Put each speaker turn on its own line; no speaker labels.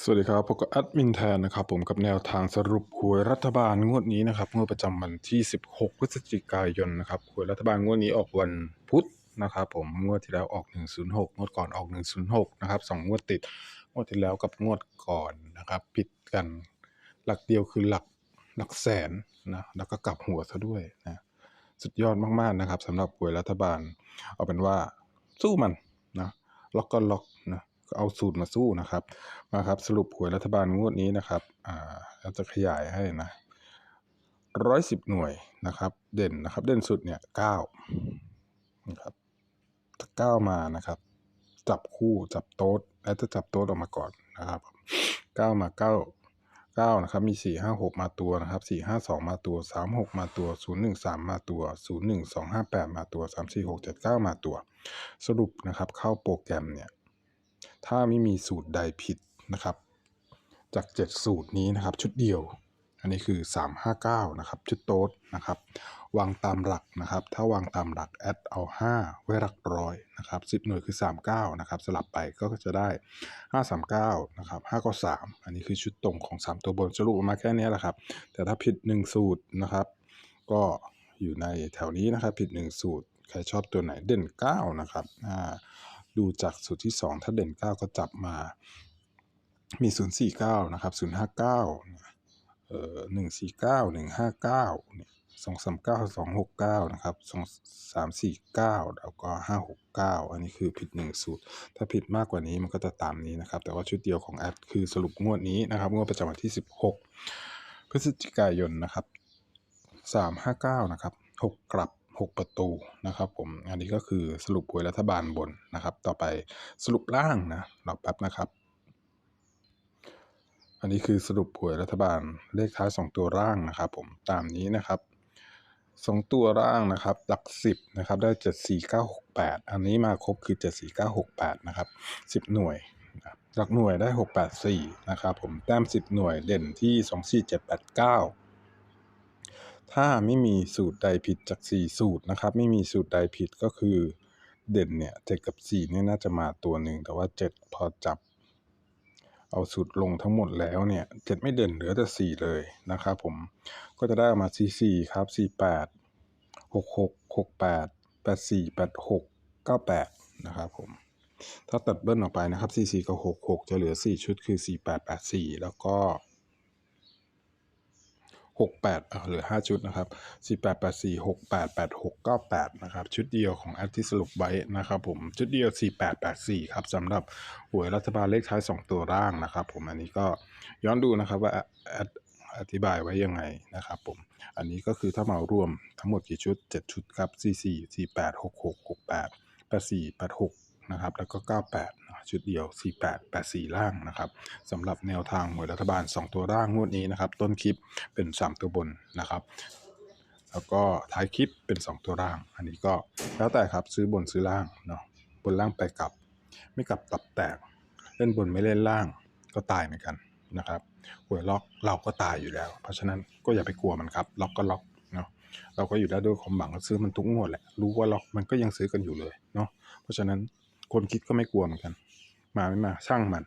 สวัสดีครับพบกับแอดมินแทนนะครับผมกับแนวทางสรุปหวยรัฐบาลงวดนี้นะครับงวดประจำวันที่ 16 พฤศจิกายนนะครับหวยรัฐบาลงวดนี้ออกวันพุธนะครับผมงวดที่แล้วออก 106 งวดก่อนออก 106 นะครับสองงวดติดงวดที่แล้วกับงวดก่อนนะครับผิดกันหลักเดียวคือหลักหลักแสนนะแล้วก็กลับหัวซะด้วยนะสุดยอดมากๆนะครับสำหรับหวยรัฐบาล เอาเป็นว่าสู้มันนะล็อกก็ล็อก เอาสูตรมาสู้นะครับมาครับสรุปหวยรัฐบาลงวดนี้นะครับอ่าเราจะขยายให้นะร้อยสิบหน่วยนะครับ เด่นนะครับ เด่นสุดเนี่ยเก้านะครับถ้าเก้ามานะครับ จับคู่จับโต๊ดแล้วจะจับโต๊ดออกมาก่อนนะครับเก้ามาเก้าเก้านะครับมีสี่ห้าหกมาตัวนะครับสี่ห้าสองมาตัวสามหกมาตัวศูนย์หนึ่งสามมาตัวศูนย์หนึ่งสองห้าแปดมาตัวสามสี่หกเจ็ดเก้ามาตัว สรุปนะครับเข้าโปรแกรมเนี่ย ถ้าไม่มีสูตรใดผิดนะครับ จาก 7 สูตรนี้นะครับ ชุดเดียว อันนี้คือ 359 นะครับ ชุดโต๊ดนะครับ วางตามหลักนะครับ ถ้าวางตามหลักแอดเอา 5 ไว้หลักร้อยนะครับ10 หน่วยคือ 39 นะครับ สลับไปก็จะได้ 539 นะครับ5ก็3อันนี้คือชุดตรงของ 3 ตัวบนสรุปออกมาแค่นี้แหละครับ แต่ถ้าผิด 1 สูตรนะครับ ก็อยู่ในแถวนี้นะครับ ผิด 1 สูตร ใครชอบตัวไหนเด่น 9 นะครับอ่า ดูจากสูตรที่ 2 ถ้าเด่น 9 ก็จับมา มี 049 นะครับ 059เอ่อ149 159เนี่ย239 269นะครับ349แล้วก็569อันนี้คือผิด1สูตร ถ้าผิดมากกว่านี้มันก็จะตามนี้นะครับ แต่ว่าชุดเดียวของแอดคือสรุปงวดนี้นะครับ งวดประจำวันที่16พฤศจิกายนนะครับ359นะครับ6กลับ 6 ประตูนะครับผมอันนี้ก็คือสรุปหวยรัฐบาลบนนะครับ ต่อไปสรุปล่างนะรอแป๊บนะครับ อันนี้คือสรุปหวยรัฐบาลเลขท้าย 2 ตัวร่างนะครับ ผมตามนี้นะครับ2ตัวร่างนะครับ หลัก 10นะครับได้ 74968 อันนี้มาครบคือ 74968 นะครับ 10 หน่วยนะครับหลักหน่วยได้ 684 นะครับผมแต้ม 10 หน่วยเด่นที่ 24789 ถ้าไม่มีสูตรใดผิดจาก 4 สูตรนะครับ ไม่มีสูตรใดผิดก็คือเด่นเนี่ย7กับ4เนี่ยน่าจะมาตัวหนึ่งแต่ว่า 7 พอจับ เอาสูตรลงทั้งหมดแล้วเนี่ย7ไม่เด่นเหลือแต่ 4 เลยนะครับผมก็จะได้ออกมา 44 ครับ 48 66 68 84 86 98 นะครับผมถ้าตัดเบิ้ลออกไปนะครับ 44 กับ 66 จะเหลือ 4 ชุดคือ 48 84 แล้วก็ 68อะเหลือ 5 ชุดนะครับ 48 84 68 86 98 นะครับ ชุดเดียวของแอดที่สรุปไว้นะครับผม ชุดเดียว 48 84 ครับสำหรับหวยรัฐบาลเลขท้าย 2 ตัวร่างนะครับผม อันนี้ก็ย้อนดูนะครับว่าแอดอธิบายไว้ยังไงนะครับผม อันนี้ก็คือถ้ามารวมทั้งหมดกี่ชุด 7 ชุดครับ 44 48 66 68 84 86 นะครับ แล้วก็ 98 ชุดเดียว 48 84 ล่างนะครับสำหรับแนวทางหวยรัฐบาล 2 ตัวร่างงวดนี้นะครับ ต้นคลิปเป็น 3 ตัวบนนะครับแล้วก็ท้ายคลิปเป็น 2 ตัวร่าง อันนี้ก็แล้วแต่ครับซื้อบนซื้อล่างเนาะบนล่างไปกลับ ไม่กลับตับแตก เล่นบนไม่เล่นล่างก็ตายเหมือนกันนะครับหวยล็อกเราก็ตายอยู่แล้ว เพราะฉะนั้นก็อย่าไปกลัวมันครับ ล็อกก็ล็อกเนาะเราก็อยู่ได้ด้วยความหวังซื้อมันทุกงวดแหละรู้ว่าล็อกมันก็ยังซื้อกันอยู่เลยเนาะเพราะฉะนั้นคนคิดก็ไม่กลัวเหมือนกัน มาไม่มาช่างมัน